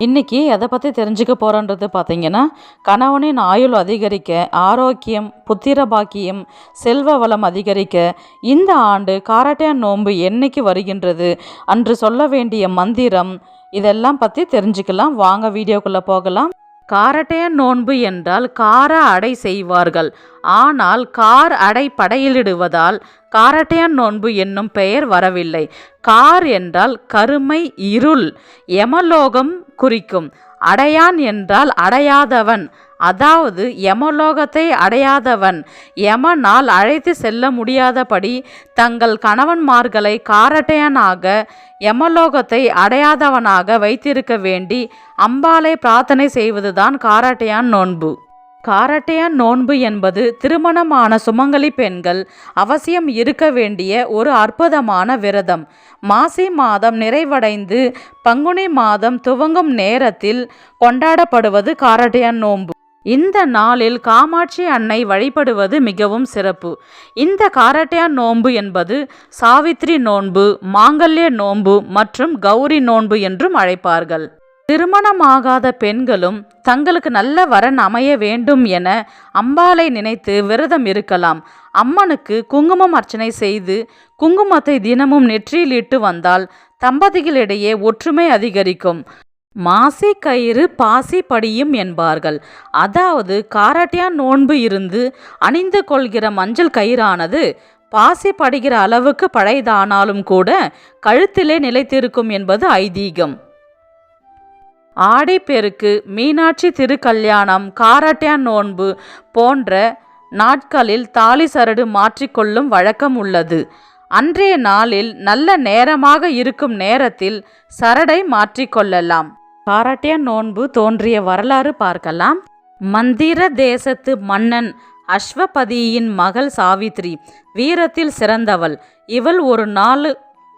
இன்றைக்கி எதை பற்றி தெரிஞ்சுக்க போகிறோன்றது பார்த்தீங்கன்னா கணவனின் ஆயுள் அதிகரிக்க ஆரோக்கியம் புத்திர பாக்கியம் செல்வ வளம் அதிகரிக்க இந்த ஆண்டு காரட்டையான் நோன்பு என்னைக்கு வருகின்றது அன்று சொல்ல வேண்டிய மந்திரம் இதெல்லாம் பற்றி தெரிஞ்சுக்கலாம். வாங்க வீடியோக்குள்ளே போகலாம். காரட்டையான் நோன்பு என்றால் கார அடை செய்வார்கள். ஆனால் கார் அடை படையிலிடுவதால் காரட்டையான் நோன்பு என்னும் பெயர் வரவில்லை. கார் என்றால் கருமை இருள் எமலோகம் குறிக்கும். அடையான் என்றால் அடையாதவன். அதாவது யமலோகத்தை அடையாதவன். யமனால் அழைத்து செல்ல முடியாதபடி தங்கள் கணவன்மார்களை காரட்டையனாக யமலோகத்தை அடையாதவனாக வைத்திருக்க வேண்டி அம்பாளை பிரார்த்தனை செய்வதுதான் காரட்டையான் நோன்பு. காரட்டையான் நோன்பு என்பது திருமணமான சுமங்கலி பெண்கள் அவசியம் இருக்க வேண்டிய ஒரு அற்புதமான விரதம். மாசி மாதம் நிறைவடைந்து பங்குனி மாதம் துவங்கும் நேரத்தில் கொண்டாடப்படுவது காரட்டையான் நோன்பு. இந்த நாளில் காமாட்சி அன்னை வழிபடுவது மிகவும் சிறப்பு. இந்த காரட்டையா நோன்பு என்பது சாவித்ரி நோன்பு மாங்கல்ய நோன்பு மற்றும் கௌரி நோன்பு என்றும் அழைப்பார்கள். திருமணமாகாத பெண்களும் தங்களுக்கு நல்ல வரன் அமைய வேண்டும் என அம்பாளை நினைத்து விரதம் இருக்கலாம். அம்மனுக்கு குங்குமம் அர்ச்சனை செய்து குங்குமத்தை தினமும் நெற்றியில் இட்டு வந்தால் தம்பதிகளிடையே ஒற்றுமை அதிகரிக்கும். மாசி கயிறு பாசி படியும் என்பார்கள். அதாவது காராட்டியான் நோன்பு இருந்து அணிந்து கொள்கிற மஞ்சள் கயிறானது பாசி படுகிற அளவுக்கு பழையதானாலும் கூட கழுத்திலே நிலைத்திருக்கும் என்பது ஐதீகம். ஆடிப்பெருக்கு மீனாட்சி திருக்கல்யாணம் காராட்டியான் நோன்பு போன்ற நாட்களில் தாலி சரடு மாற்றிக்கொள்ளும் வழக்கம் உள்ளது. அன்றைய நாளில் நல்ல நேரமாக இருக்கும் நேரத்தில் சரடை மாற்றிக்கொள்ளலாம் பாராட்டிய நோன்பு தோன்றிய வரலாறு பார்க்கலாம். மந்திர தேசத்து மன்னன் அஸ்வபதியின் மகள் சாவித்ரி வீரத்தில் சிறந்தவள். இவள் ஒரு நாள்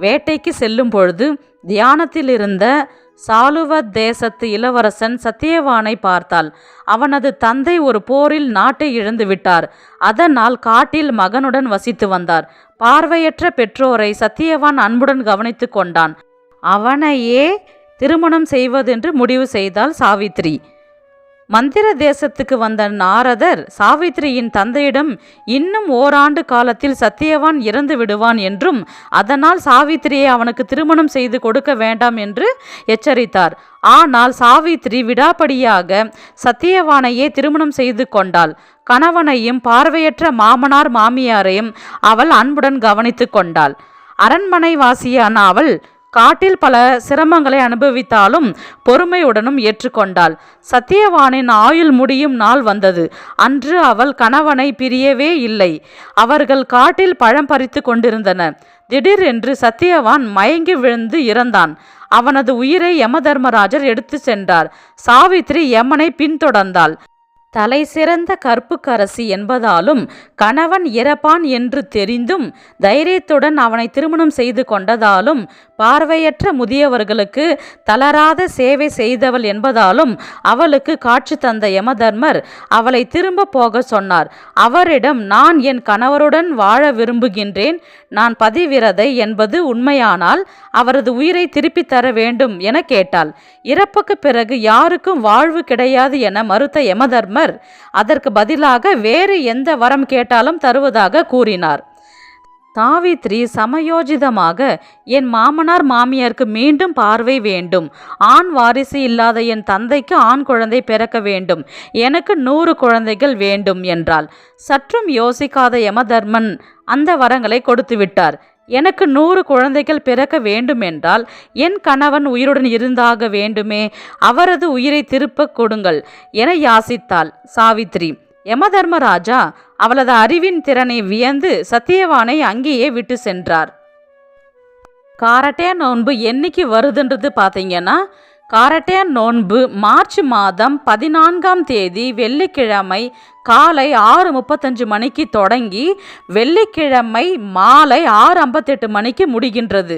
வேட்டைக்கு செல்லும் பொழுது தியானத்தில் இருந்த சாலுவ தேசத்து இளவரசன் சத்தியவானை பார்த்தாள். அவனது தந்தை ஒரு போரில் நாட்டை இழந்து விட்டார். அதனால் காட்டில் மகனுடன் வசித்து வந்தார். பார்வையற்ற பெற்றோரை சத்தியவான் அன்புடன் கவனித்து கொண்டான். அவனையே திருமணம் செய்வதென்று முடிவு செய்தாள் சாவித்ரி. மந்திர தேசத்துக்கு வந்த நாரதர் சாவித்ரியின் தந்தையிடம் இன்னும் ஓராண்டு காலத்தில் சத்தியவான் இறந்து விடுவான் என்றும் அதனால் சாவித்திரியை அவனுக்கு திருமணம் செய்து கொடுக்க வேண்டாம் என்று எச்சரித்தார். ஆனால் சாவித்ரி விடாப்படியாக சத்தியவானையே திருமணம் செய்து கொண்டாள். கணவனையும் பார்வையற்ற மாமனார் மாமியாரையும் அவள் அன்புடன் கவனித்து கொண்டாள். அரண்மனை வாசியான அவள் காட்டில் பல சிரமங்களை அனுபவித்தாலும் பொறுமையுடனும் ஏற்றுக்கொண்டாள். சத்தியவானின் ஆயுள் முடியும் நாள் வந்தது. அன்று அவள் கணவனை பிரியவே இல்லை. அவர்கள் காட்டில் பழம் பறித்து கொண்டிருந்தனர். திடீரென்று சத்தியவான் மயங்கி விழுந்து இறந்தான். அவனது உயிரை யமதர்மராஜர் எடுத்து சென்றார். சாவித்ரி யமனை பின்தொடர்ந்தாள். தலை சிறந்த கற்புக்கரசி என்பதாலும் கணவன் இறப்பான் என்று தெரிந்தும் தைரியத்துடன் அவனை திருமணம் செய்து கொண்டதாலும் பார்வையற்ற முதியவர்களுக்கு தளராத சேவை செய்தவள் என்பதாலும் அவளுக்கு காட்சி தந்த யமதர்மர் அவளை திரும்ப போக சொன்னார். அவரிடம் நான் என் கணவருடன் வாழ விரும்புகின்றேன். நான் பதிவிரதை என்பது உண்மையானால் அவரது உயிரை திருப்பித் தர வேண்டும் என கேட்டாள். இறப்புக்கு பிறகு யாருக்கும் வாழ்வு கிடையாது என மறுத்த யமதர்மர் அதற்கு பதிலாக வேறு எந்த வரம் கேட்டாலும் தருவதாக கூறினார். சாவித்ரி சமயோஜிதமாக என் மாமனார் மாமியாருக்கு மீண்டும் பார்வை வேண்டும். ஆண் வாரிசு இல்லாத என் தந்தைக்கு ஆண் குழந்தை பிறக்க வேண்டும். எனக்கு நூறு குழந்தைகள் வேண்டும் என்றாள். சற்றும் யோசிக்காத யமதர்மன் அந்த வரங்களை கொடுத்துவிட்டார். எனக்கு நூறு குழந்தைகள் பிறக்க வேண்டுமென்றால் என் கணவன் உயிருடன் இருந்தாக வேண்டுமே அவரது உயிரை திருப்பக் கொடுங்கள் என யாசித்தாள் சாவித்ரி. யமதர்மராஜா அவளது அறிவின் திறனை வியந்து சத்தியவானை அங்கேயே விட்டு சென்றார். காரட்டே நோன்பு என்னைக்கு வருதுன்றது பார்த்தீங்கன்னா காரட்டையான் நோன்பு மார்ச் மாதம் பதினான்காம் தேதி வெள்ளிக்கிழமை காலை ஆறு முப்பத்தஞ்சு மணிக்கு தொடங்கி வெள்ளிக்கிழமை மாலை ஆறு ஐம்பத்தெட்டு மணிக்கு முடிகின்றது.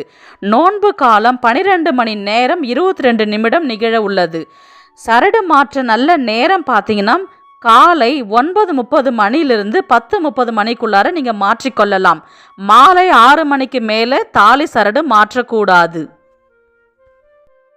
நோன்பு காலம் பனிரெண்டு மணி நேரம் இருபத்தி ரெண்டு நிமிடம் நிகழ உள்ளது. சரடு மாற்ற நல்ல நேரம் பார்த்தீங்கன்னா காலை ஒன்பது முப்பது மணிலிருந்து பத்து முப்பது மணிக்குள்ளார நீங்கள் மாற்றிக்கொள்ளலாம். மாலை ஆறு மணிக்கு மேலே தாலி சரடு மாற்றக்கூடாது.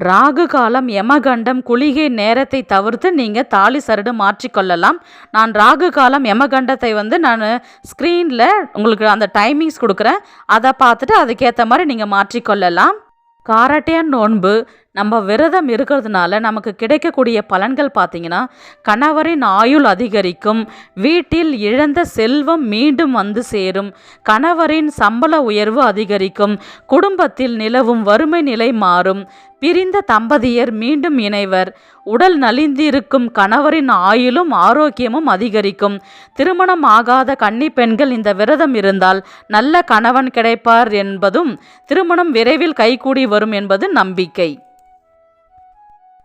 ராகு காலம் யமகண்டம் குளிகை நேரத்தை தவிர்த்து நீங்கள் தாலி சரடு மாற்றிக்கொள்ளலாம் நான் ராகு காலம் யமகண்டத்தை வந்து நான் ஸ்க்ரீனில் உங்களுக்கு அந்த டைமிங்ஸ் கொடுக்குறேன். அதை பார்த்துட்டு அதுக்கேற்ற மாதிரி நீங்கள் மாற்றிக்கொள்ளலாம் காரட்டையான் நோன்பு. நம்ம விரதம் இருக்கிறதுனால நமக்கு கிடைக்கக்கூடிய பலன்கள் பார்த்திங்கன்னா கணவரின் ஆயுள் அதிகரிக்கும் வீட்டில் இழந்த செல்வம் மீண்டும் வந்து சேரும் கணவரின் சம்பள உயர்வு அதிகரிக்கும் குடும்பத்தில் நிலவும் வறுமை நிலை மாறும் பிரிந்த தம்பதியர் மீண்டும் இணைவர் உடல் நலிந்திருக்கும் கணவரின் ஆயுளும் ஆரோக்கியமும் அதிகரிக்கும். திருமணம் ஆகாத கன்னி பெண்கள் இந்த விரதம் இருந்தால் நல்ல கணவன் கிடைப்பார் என்பதும் திருமணம் விரைவில் கைகூடி வரும் என்பது நம்பிக்கை.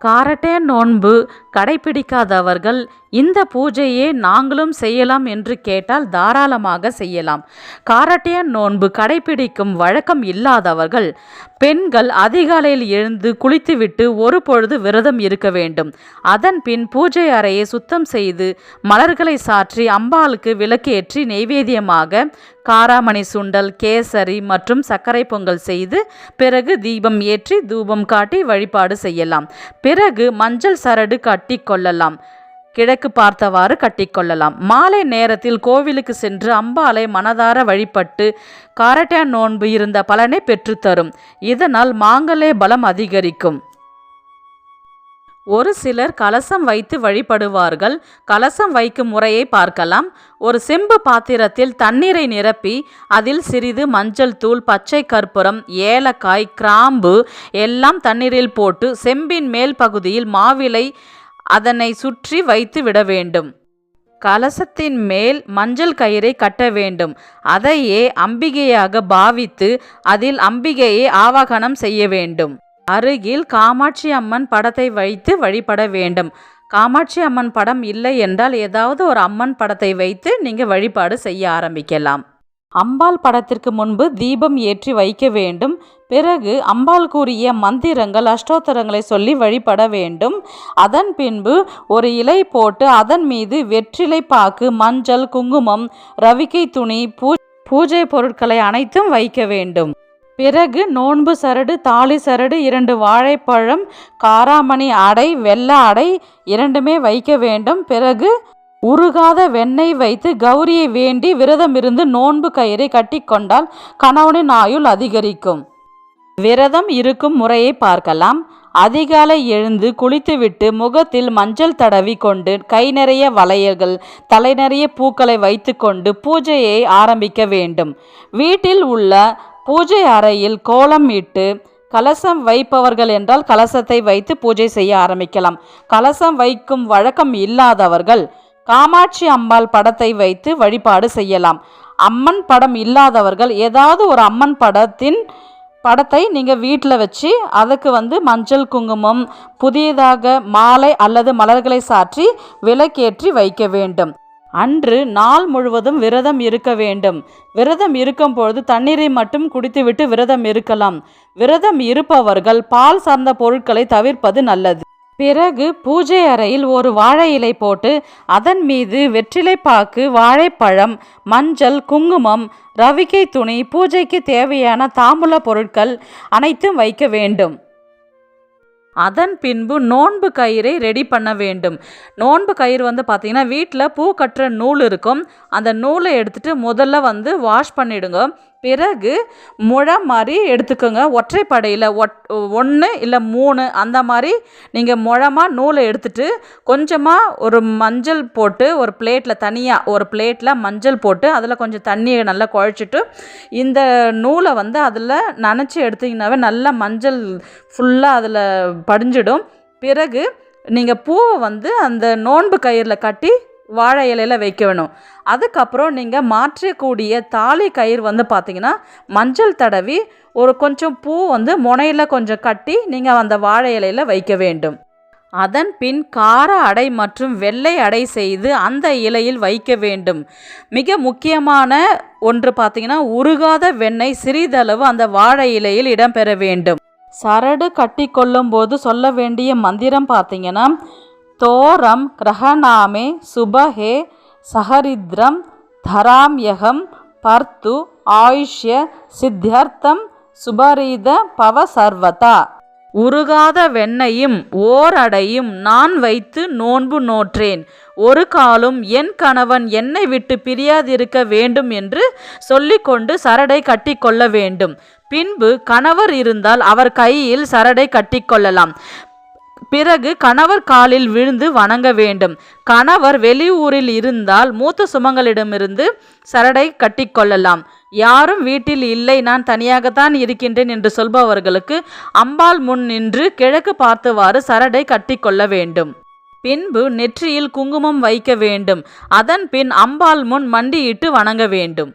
காரட்டே நோன்பு கடைபிடிக்காதவர்கள் இந்த பூஜையே நாங்களும் செய்யலாம் என்று கேட்டால் தாராளமாக செய்யலாம். காரட்டையன் நோன்பு கடைபிடிக்கும் வழக்கம் இல்லாதவர்கள் பெண்கள் அதிகாலையில் எழுந்து குளித்துவிட்டு ஒரு பொழுது விரதம் இருக்க வேண்டும். அதன் பின் பூஜை அறையை சுத்தம் செய்து மலர்களை சாற்றி அம்பாளுக்கு விளக்கேற்றி நெய்வேத்தியமாக காராமணி சுண்டல் கேசரி மற்றும் சர்க்கரை பொங்கல் செய்து பிறகு தீபம் ஏற்றி தூபம் காட்டி வழிபாடு செய்யலாம். பிறகு மஞ்சள் சரடு கட்டி கொள்ளலாம். கிழக்கு பார்த்தவாறு கட்டிக்கொள்ளலாம். மாலை நேரத்தில் கோவிலுக்கு சென்று அம்பாளை மனதார வழிபட்டு காரட்டான் நோன்பு இருந்த பலனை பெற்றுத்தரும். இதனால் மாங்கலே பலம் அதிகரிக்கும். ஒரு சிலர் கலசம் வைத்து வழிபடுவார்கள். கலசம் வைக்கும் முறையை பார்க்கலாம். ஒரு செம்பு பாத்திரத்தில் தண்ணீரை நிரப்பி அதில் சிறிது மஞ்சள் தூள் பச்சை கற்பூரம் ஏலக்காய் கிராம்பு எல்லாம் தண்ணீரில் போட்டு செம்பின் மேல் பகுதியில் மாவிலை அதனை சுற்றி வைத்து விட வேண்டும். கலசத்தின் மேல் மஞ்சள் கயிறை கட்ட வேண்டும். அதையே அம்பிகையாக பாவித்து அதில் அம்பிகையை ஆவாகனம் செய்ய வேண்டும். அருகில் காமாட்சி அம்மன் படத்தை வைத்து வழிபட வேண்டும். காமாட்சி அம்மன் படம் இல்லை என்றால் ஏதாவது ஒரு அம்மன் படத்தை வைத்து நீங்கள் வழிபாடு செய்ய ஆரம்பிக்கலாம். அம்பாள் படத்திற்கு முன்பு தீபம் ஏற்றி வைக்க வேண்டும். பிறகு அம்பாள் கூறிய மந்திரங்கள் அஷ்டோத்தரங்களை சொல்லி வழிபட வேண்டும். அதன் பின்பு ஒரு இலை போட்டு அதன் மீது வெற்றிலை பாக்கு மஞ்சள் குங்குமம் ரவிக்கை துணி பூ பூஜை பொருட்களை அனைத்தும் வைக்க வேண்டும். பிறகு நோன்பு சரடு தாலி சரடு இரண்டு வாழைப்பழம் காராமணி அடை வெள்ள அடை இரண்டுமே வைக்க வேண்டும். பிறகு உருகாத வெண்ணெய் வைத்து கௌரியை வேண்டி விரதம் இருந்து நோன்பு கயிறை கட்டிக்கொண்டால் கணவனின் ஆயுள் அதிகரிக்கும். விரதம் இருக்கும் முறையை பார்க்கலாம். அதிகாலை எழுந்து குளித்துவிட்டு முகத்தில் மஞ்சள் தடவி கொண்டு கை நிறைய வளையல்கள் தலை நிறைய பூக்களை வைத்துக்கொண்டு பூஜையை ஆரம்பிக்க வேண்டும். வீட்டில் உள்ள பூஜை அறையில் கோலம் இட்டு கலசம் வைப்பவர்கள் என்றால் கலசத்தை வைத்து பூஜை செய்ய ஆரம்பிக்கலாம். கலசம் வைக்கும் வழக்கம் இல்லாதவர்கள் காமாட்சி அம்பாள் படத்தை வைத்து வழிபாடு செய்யலாம். அம்மன் படம் இல்லாதவர்கள் ஏதாவது ஒரு அம்மன் படத்தின் படத்தை நீங்கள் வீட்டில் வச்சு அதுக்கு வந்து மஞ்சள் குங்குமம் புதியதாக மாலை அல்லது மலர்களை சாற்றி விலக்கேற்றி வைக்க வேண்டும். அன்று நாள் முழுவதும் விரதம் இருக்க வேண்டும். விரதம் இருக்கும் பொழுது தண்ணீரை மட்டும் குடித்துவிட்டு விரதம் இருக்கலாம். விரதம் இருப்பவர்கள் பால் சார்ந்த பொருட்களை தவிர்ப்பது நல்லது. பிறகு பூஜை அறையில் ஒரு வாழை இலை போட்டு அதன் மீது வெற்றிலைப்பாக்கு வாழைப்பழம் மஞ்சள் குங்குமம் ரவிக்கை துணி பூஜைக்கு தேவையான தாம்பூல பொருட்கள் அனைத்தும் வைக்க வேண்டும். அதன் பின்பு நோன்பு கயிறை ரெடி பண்ண வேண்டும். நோன்பு கயிறு வந்து பார்த்திங்கன்னா வீட்டில் பூ கட்டுற நூல் இருக்கும். அந்த நூலை எடுத்துகிட்டு முதல்ல வந்து வாஷ் பண்ணிவிடுங்க பிறகு முழம் மாதிரி எடுத்துக்கோங்க. ஒற்றைப்படையில் ஒட் ஒன்று இல்லை மூணு அந்த மாதிரி நீங்கள் முழமாக நூலை எடுத்துட்டு கொஞ்சமாக ஒரு மஞ்சள் போட்டு ஒரு பிளேட்டில் தனியாக ஒரு பிளேட்டில் மஞ்சள் போட்டு அதில் கொஞ்சம் தண்ணியை நல்லா குழச்சிட்டு இந்த நூலை வந்து அதில் நனைச்சி எடுத்திங்கனாவே நல்லா மஞ்சள் ஃபுல்லாக அதில் படிஞ்சிடும். பிறகு நீங்கள் பூவை வந்து அந்த நோன்பு கயிறில் கட்டி வாழை இலையில் வைக்க வேணும். அதுக்கப்புறம் நீங்கள் மாற்றக்கூடிய தாலி கயிறு வந்து பார்த்தீங்கன்னா மஞ்சள் தடவி ஒரு கொஞ்சம் பூ வந்து முனையில் கொஞ்சம் கட்டி நீங்கள் அந்த வாழை இலையில் வைக்க வேண்டும். அதன் பின் கார அடை மற்றும் வெள்ளை அடை செய்து அந்த இலையில் வைக்க வேண்டும். மிக முக்கியமான ஒன்று பார்த்தீங்கன்னா உருகாத வெண்ணெய் சிறிதளவு அந்த வாழை இலையில் இடம்பெற வேண்டும். சரடு கட்டி கொள்ளும்போது சொல்ல வேண்டிய மந்திரம் பார்த்தீங்கன்னா தோரம் கிரகணாமே சுபஹே சஹரித்ரம் தராம்யகம் பர்த்து ஆயுஷ்ய சித்தியர்த்தம் சுபரீத பவ சர்வதா. உருகாத வெண்ணையும் ஓரடையும் நான் வைத்து நோன்பு நோற்றேன். ஒரு காலும் என் கணவன் என்னை விட்டு பிரியாதிருக்க வேண்டும் என்று சொல்லிக்கொண்டு சரடை கட்டிக்கொள்ள வேண்டும். பின்பு கணவர் இருந்தால் அவர் கையில் சரடை கட்டிக்கொள்ளலாம் பிறகு கணவர் காலில் விழுந்து வணங்க வேண்டும். கணவர் வெளியூரில் இருந்தால் மூத்த சுமங்களிடமிருந்து சரடை கட்டிக்கொள்ளலாம் யாரும் வீட்டில் இல்லை நான் தனியாகத்தான் இருக்கின்றேன் என்று சொல்பவர்களுக்கு அம்பாள் முன் நின்று கிழக்கு பார்த்தவாறு சரடை கட்டிக்கொள்ள வேண்டும். பின்பு நெற்றியில் குங்குமம் வைக்க வேண்டும். அதன் பின் அம்பாள் முன் மண்டியிட்டு வணங்க வேண்டும்.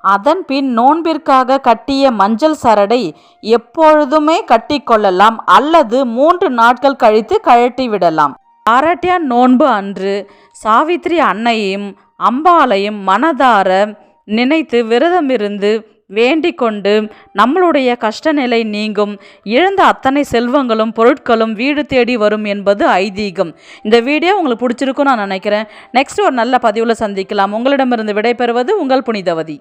அதன் பின் நோன்பிற்காக கட்டிய மஞ்சள் சரடை எப்பொழுதுமே கட்டிக்கொள்ளலாம் அல்லது மூன்று நாட்கள் கழித்து கழட்டி விடலாம். ஆரட்டியான் நோன்பு அன்று சாவித்ரி அன்னையும் அம்பாளையும் மனதார நினைத்து விரதமிருந்து வேண்டிக் கொண்டு நம்மளுடைய கஷ்டநிலை நீங்கும். இழந்த அத்தனை செல்வங்களும் பொருட்களும் வீடு தேடி வரும் என்பது ஐதீகம். இந்த வீடியோ உங்களுக்கு பிடிச்சிருக்கும் நான் நினைக்கிறேன். நெக்ஸ்ட் ஒரு நல்ல பதிவில் சந்திக்கலாம். உங்களிடமிருந்து விடைபெறுவது உங்கள் புனிதவதி.